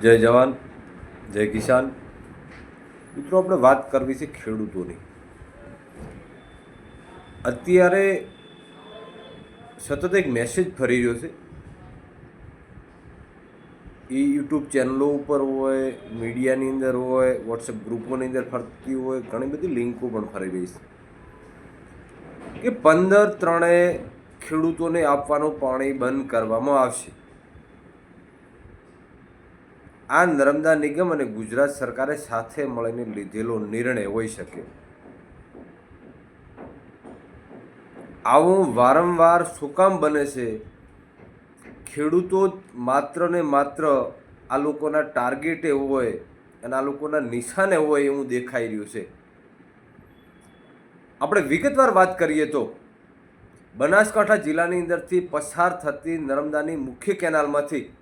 જય જવાન, જય કિસાન. મિત્રો, આપણે વાત કરવી છે ખેડૂતોની. અત્યારે સતત એક મેસેજ ફરી રહ્યો છે. એ યુટ્યુબ ચેનલો ઉપર હોય, મીડિયાની અંદર હોય વોટ્સએપ ગ્રુપોની અંદર ફરતી હોય, ઘણી બધી લિંકો પણ ફરી રહી છે. કે પંદર ત્રણે ખેડૂતોને આપવાનું પાણી બંધ કરવામાં આવશે. આ નર્મદા નિગમ અને ગુજરાત સરકારે સાથે મળીને લીધેલો નિર્ણય હોઈ શકે. આવું વારંવાર શું કામ બને છે? ખેડૂતો માત્ર ને માત્ર આ લોકોના ટાર્ગેટે હોય અને આ લોકોના નિશાને હોય એવું દેખાઈ રહ્યું છે. આપણે વિગતવાર વાત કરીએ તો, બનાસકાંઠા જિલ્લાની અંદરથી પસાર થતી નર્મદાની મુખ્ય કેનાલમાંથી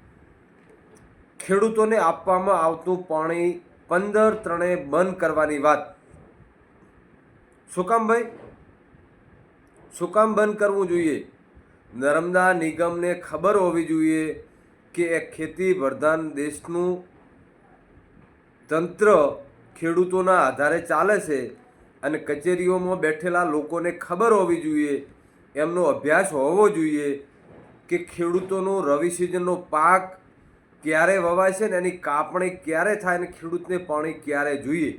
ખેડૂતોને આપવામાં આવતું પાણી પંદર ત્રણે બંધ કરવાની વાત. શું કામ ભાઈ? શું કામ બંધ કરવું જોઈએ? નર્મદા નિગમને ખબર હોવી જોઈએ કે એ ખેતી પ્રધાન દેશનું તંત્ર ખેડૂતોના આધારે ચાલે છે અને કચેરીઓમાં બેઠેલા લોકોને ખબર હોવી જોઈએ, એમનો અભ્યાસ હોવો જોઈએ કે ખેડૂતોનો રવિ સિઝનનો પાક ક્યારે વવાય છે ને એની કાપણી ક્યારે થાય અને ખેડૂતને પાણી ક્યારે જોઈએ?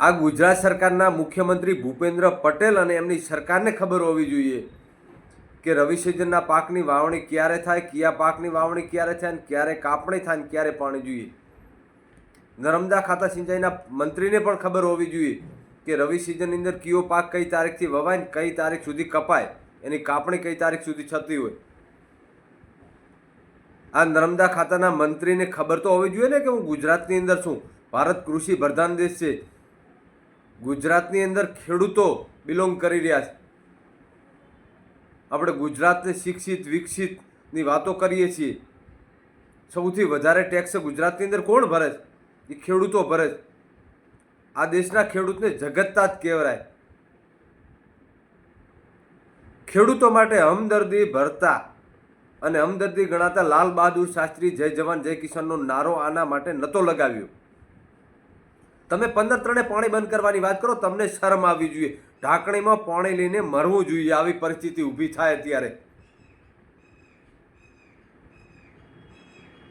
આ ગુજરાત સરકારના મુખ્યમંત્રી ભૂપેન્દ્ર પટેલ અને એમની સરકારને ખબર હોવી જોઈએ કે રવિ સિઝનના પાકની વાવણી ક્યારે થાય, કયા પાકની વાવણી ક્યારે થાય ને ક્યારે કાપણી થાય અને ક્યારે પાણી જોઈએ? નર્મદા ખાતા સિંચાઈના મંત્રીને પણ ખબર હોવી જોઈએ કે રવિ સિઝનની અંદર કયો પાક કઈ તારીખથી વવાય ને કઈ તારીખ સુધી કપાય, એની કાપણી કઈ તારીખ સુધી થતી હોય. આ નર્મદા ખાતાના મંત્રીને ખબર તો હોવી જોઈએ ને કે હું ગુજરાતની અંદર છું. ભારત કૃષિ પ્રધાન દેશ છે. ગુજરાતની અંદર ખેડૂતો બિલોંગ કરી રહ્યા છે. આપણે ગુજરાતને શિક્ષિત, વિકસિતની વાતો કરીએ છીએ. સૌથી વધારે ટેક્સ ગુજરાતની અંદર કોણ ભરે છે? એ ખેડૂતો ભરે છે. આ દેશના ખેડૂતને જગતતા જ કહેવાય. ખેડૂતો માટે હમદર્દી ભરતા. અને હમદર્દી ગણાતા લાલ બહાદુર શાસ્ત્રી જય જવાન, જય કિસાનનો નારો આના માટે નહોતો લગાવ્યો. તમે પંદર ત્રણે પાણી બંધ કરવાની વાત કરો, તમને શરમ આવવી જોઈએ. ઢાંકણીમાં પાણી લઈને મરવું જોઈએ, આવી પરિસ્થિતિ ઊભી થાય અત્યારે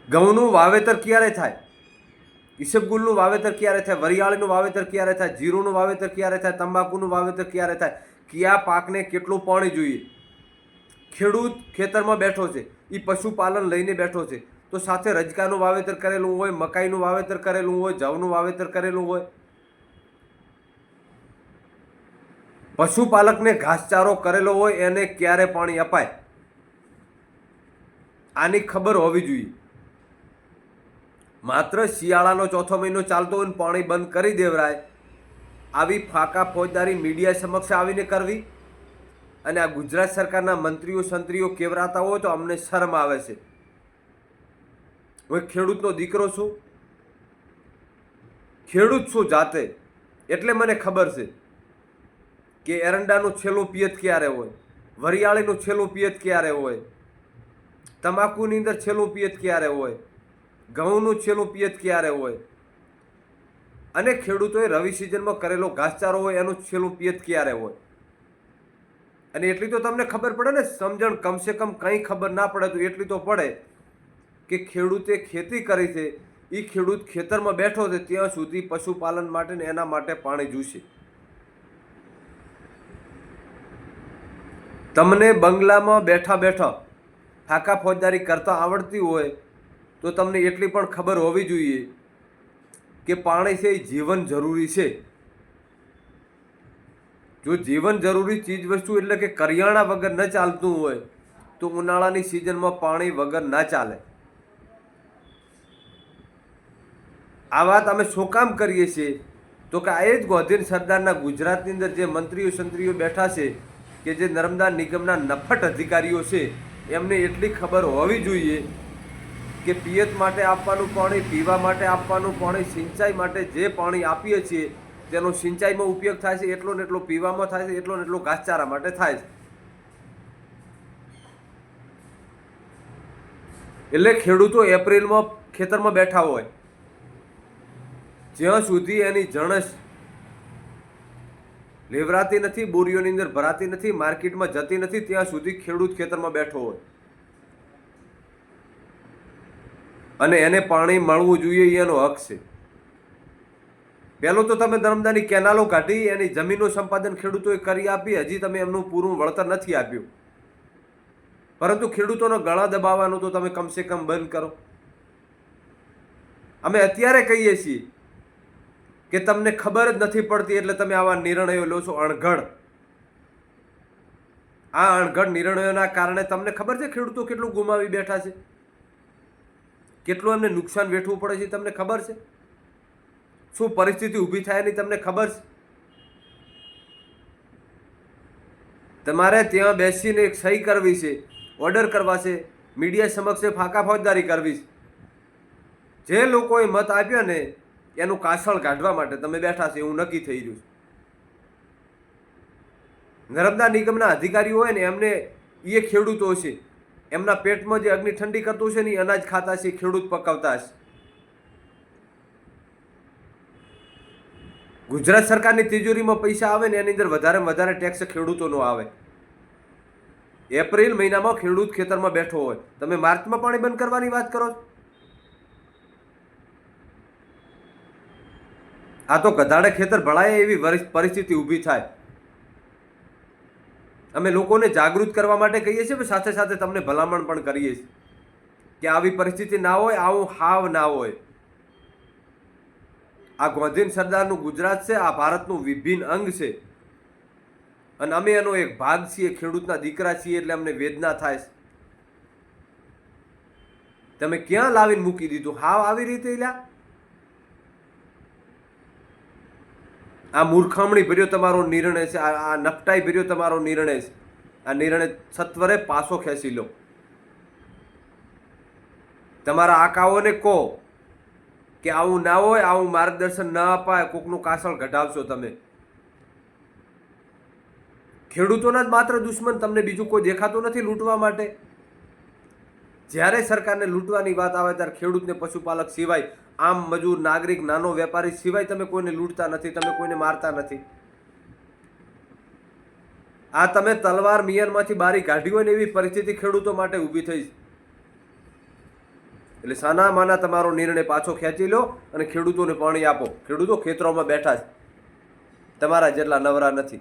ઘઉંનું વાવેતર ક્યારે થાય? ઈસબગુલનું વાવેતર ક્યારે થાય? વરિયાળીનું વાવેતર ક્યારે થાય? જીરુંનું વાવેતર ક્યારે થાય? તંબાકુનું વાવેતર ક્યારે થાય? કયા પાકને કેટલું પાણી જોઈએ? ખેડૂત ખેતરમાં બેઠો છે એ પશુપાલન લઈને બેઠો છે. તો સાથે રજકાનું વાવેતર કરેલું હોય, મકાઈનું વાવેતર કરેલું હોય, જવનું વાવેતર કરેલું હોય, પશુપાલકને ઘાસચારો કરેલો હોય, એને ક્યારે પાણી અપાય? આની ખબર હોવી જોઈએ. માત્ર શિયાળાનો ચોથો મહિનો ચાલતો હોય પાણી બંધ કરી દેવરાય, આવી ફાકા ફોજદારી મીડિયા સમક્ષ આવીને કરવી અને આ ગુજરાત સરકારના મંત્રીઓ, સંત્રીઓ કેવરાતા હોય તો અમને શરમ આવે છે. હું ખેડૂતનો દીકરો છું. ખેડૂત છું જાતે. એટલે મને ખબર છે કે એરંડાનું છેલ્લું પિયત ક્યારે હોય? વરિયાળીનું છેલ્લું પિયત ક્યારે હોય? તમાકુની અંદર છેલ્લું પિયત ક્યારે હોય? ઘઉંનું છેલ્લું પિયત ક્યારે હોય? અને ખેડૂતોએ રવિ સિઝનમાં કરેલો ઘાસચારો હોય એનું છેલ્લું પિયત ક્યારે હોય? અને એટલી તો તમને ખબર પડે ને, સમજણ કમસે કમ કંઈ ખબર ના પડે તો એટલી તો પડે કે ખેડૂતે ખેતી કરી છે એ ખેડૂત ખેતરમાં બેઠો છે, ત્યાં સુધી પશુપાલન માટે ને એના માટે પાણી જોઈશે તમને બંગલામાં બેઠા બેઠા ફાકા ફોજદારી કરતા આવડતી હોય તો તમને એટલી પણ ખબર હોવી જોઈએ કે પાણી છે એ જીવન જરૂરી છે. જો જીવન જરૂરી ચીજ વસ્તુ એટલે કે કરિયાણા વગર ન ચાલતું હોય, તો ઉનાળાની સિઝનમાં પાણી વગર ના ચાલે. આ વાત અમે શું કામ કરીએ છીએ? તો કે આ જ ગોધીન સરદારના ગુજરાતની અંદર જે મંત્રીઓ સંત્રીઓ બેઠા છે, કે જે નર્મદા નિગમના નફટ અધિકારીઓ છે, એમને એટલી ખબર હોવી જોઈએ કે પિયત માટે આપવાનું પાણી, પીવા માટે આપવાનું પાણી, સિંચાઈ માટે જે પાણી આપીએ છીએ તેનો સિંચાઈમાં ઉપયોગ થાય છે, એટલો ને એટલો પીવામાં થાય છે, એટલો ને એટલો ઘાસચારા માટે થાય છે. એટલે ખેડૂતો એપ્રિલમાં ખેતરમાં બેઠા હોય, જ્યાં સુધી એની જણસ લેવરાતી નથી, બોરીઓની અંદર ભરાતી નથી, માર્કેટમાં જતી નથી, ત્યાં સુધી ખેડૂત ખેતરમાં બેઠો હોય. અને એને પાણી મળવું જોઈએ, એનો હક છે. પહેલું તો તમે નર્મદાની કેનાલો કાઢી, એની જમીનનું સંપાદન ખેડૂતોએ કરી આપી, હજી તમે એમનું પૂરું વળતર નથી આપ્યું. પરંતુ ખેડૂતોનો ગળા દબાવવાનું તો તમે કમસે કમ બંધ કરો. અમે અત્યારે કહીએ છીએ કે તમને ખબર જ નથી પડતી એટલે તમે આવા નિર્ણયો લો છો અણઘડ. આ અણઘડ નિર્ણયોના કારણે તમને ખબર છે ખેડૂતો કેટલું ગુમાવી બેઠા છે? કેટલું એમને નુકસાન વેઠવું પડે છે તમને ખબર છે? શું પરિસ્થિતિ ઊભી થાય એની તમને ખબર છે? તમારે ત્યાં બેસીને એક સહી કરવી છે, ઓર્ડર કરવા છે, મીડિયા સમક્ષ ફાંકા ફોજદારી કરવી છે. જે લોકોએ મત આપ્યા ને, એનું કાસળ કાઢવા માટે તમે બેઠા છે, એવું નક્કી થઈ રહ્યું છે. નર્મદા નિગમના અધિકારીઓ હોય ને, એમને એ ખેડૂતો છે. એમના પેટમાં જે અગ્નિ ઠંડી કરતું છે ને એ અનાજ ખાતા છે, ખેડૂત પકવતા છે. ગુજરાત સરકારની તિજોરીમાં પૈસા આવે ને એની અંદર વધારે વધારે ટેક્સ ખેડૂતોનો આવે. એપ્રિલ મહિનામાં ખેડૂત ખેતરમાં બેઠો હોય. તમે માર્ચમાં પાણી બંધ કરવાની વાત કરો આ તો ગધાડે ખેતર ભળાય એવી પરિસ્થિતિ ઊભી થાય. અમે લોકોને જાગૃત કરવા માટે કહીએ છીએ સાથે સાથે તમને ભલામણ પણ કરીએ છીએ. કે આવી પરિસ્થિતિ ના હોય, આવું હાવ ના હોય. આ ગોંધીન સરદારનું ગુજરાત છે, આ ભારતનું વિભિન્ન અંગ છે. અને અમે એનો એક ભાગ છીએ, ખેડૂતના દીકરા છીએ એટલે અમને વેદના થાય તમે ક્યાં લાવીને મૂકી દીધું? હાવ આવી રીતે લ્યા આ મૂર્ખામણી ભર્યો તમારો નિર્ણય છે, આ નકટાઈ ભર્યો તમારો નિર્ણય છે. આ નિર્ણય સત્વરે પાછો ખેંચી લો. તમારા આકાઓને કહો કે આવું ના હોય, આવું માર્ગદર્શન ના અપાય, કોકનું કાસળ ઘટાવશો તમે. ખેડૂતોના જ માત્ર દુશ્મન તમને બીજું કોઈ દેખાતું નથી લૂંટવા માટે. જ્યારે સરકારને લૂંટવાની વાત આવે ત્યારે ખેડૂતને પશુપાલક સિવાય, આમ મજૂર, નાગરિક, નાનો વેપારી સિવાય તમે કોઈને લૂંટતા નથી, તમે કોઈને મારતા નથી. આ તમે તલવાર મિયરમાંથી બારી કાઢી હોય ને એવી પરિસ્થિતિ ખેડૂતો માટે ઊભી થઈ છે એટલે સાના તમારો નિર્ણય પાછો ખેંચી લો અને ખેડૂતોને પાણી આપો. ખેડૂતો ખેતરોમાં બેઠા છે. તમારા જેટલા નવરા નથી.